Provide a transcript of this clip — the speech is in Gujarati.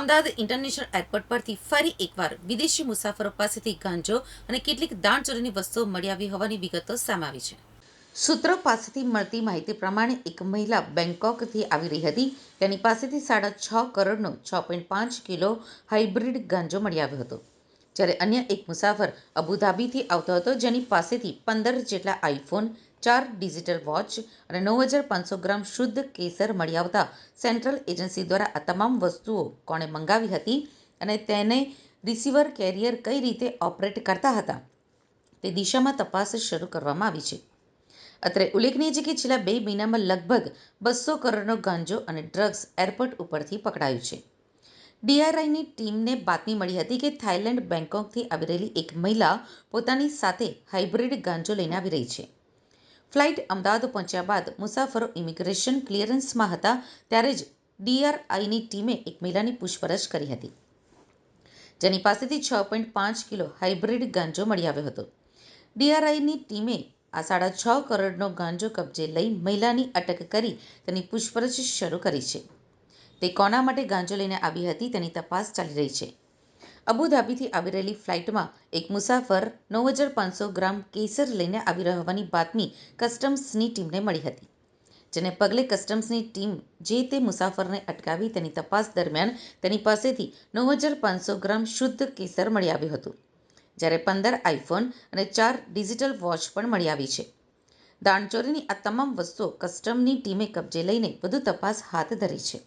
અમદાવાદ ઇન્ટરનેશનલ એરપોર્ટ પરથી ફરી એકવાર વિદેશી મુસાફરો પાસેથી ગાંજો અને કેટલીક દાણચોરીની વસ્તુઓ મળી આવી હોવાની વિગતો સામે આવી છે. સૂત્રો પાસેથી મળતી માહિતી પ્રમાણે એક મહિલા બેંકોકથી આવી રહી હતી. તેની પાસેથી સાડા છ કરોડનો છ પોઈન્ટ પાંચ કિલો હાઇબ્રિડ ગાંજો મળી આવ્યો હતો. જ્યારે અન્ય એક મુસાફર અબુધાબીથી આવતો હતો, જેની પાસેથી પંદર જેટલા આઈફોન, ચાર ડિજિટલ વોચ અને નવ હજાર પાંચસો ગ્રામ શુદ્ધ કેસર મળી આવતા સેન્ટ્રલ એજન્સી દ્વારા આ તમામ વસ્તુઓ કોણે મંગાવી હતી અને તેને રિસીવર કેરિયર કઈ રીતે ઓપરેટ કરતા હતા તે દિશામાં તપાસ શરૂ કરવામાં આવી છે. અત્રે ઉલ્લેખનીય છે કે છેલ્લા બે મહિનામાં લગભગ બસો કરોડનો ગાંજો અને ડ્રગ્સ એરપોર્ટ ઉપરથી પકડાયું છે. ડીઆરઆઈની ટીમને બાતમી મળી હતી કે થાઇલેન્ડ બેંકોકથી આવી રહેલી એક મહિલા પોતાની સાથે હાઇબ્રિડ ગાંજો લઈને આવી રહી છે. ફ્લાઇટ અમદાવાદ પહોંચ્યા બાદ મુસાફરો ઇમિગ્રેશન ક્લિયરન્સમાં હતા, ત્યારે જ ડીઆરઆઈની ટીમે એક મહિલાની પૂછપરછ કરી હતી. જેની પાસેથી છ પોઈન્ટ પાંચ કિલો હાઇબ્રિડ ગાંજો મળી આવ્યો હતો. ડીઆરઆઈની ટીમે આ સાડા છ કરોડનો ગાંજો કબજે લઈ મહિલાની અટક કરી તેની પૂછપરછ શરૂ કરી છે. તે કોના માટે ગાંજો લઈને આવી હતી તેની તપાસ ચાલી રહી છે. અબુધાબીથી આવી રહેલી ફ્લાઇટમાં એક મુસાફર નવ હજાર પાંચસો ગ્રામ કેસર લઈને આવી રહ્યો હોવાની બાતમી કસ્ટમ્સની ટીમને મળી હતી, જેને પગલે કસ્ટમ્સની ટીમ જે તે મુસાફરને અટકાવી તેની તપાસ દરમિયાન તેની પાસેથી નવ હજાર પાંચસો ગ્રામ શુદ્ધ કેસર મળી આવ્યું હતું, જ્યારે પંદર આઈફોન અને ચાર ડિજિટલ વોચ પણ મળી આવી છે. દાણચોરીની આ તમામ વસ્તુઓ કસ્ટમની ટીમે કબજે લઈને વધુ તપાસ હાથ ધરી છે.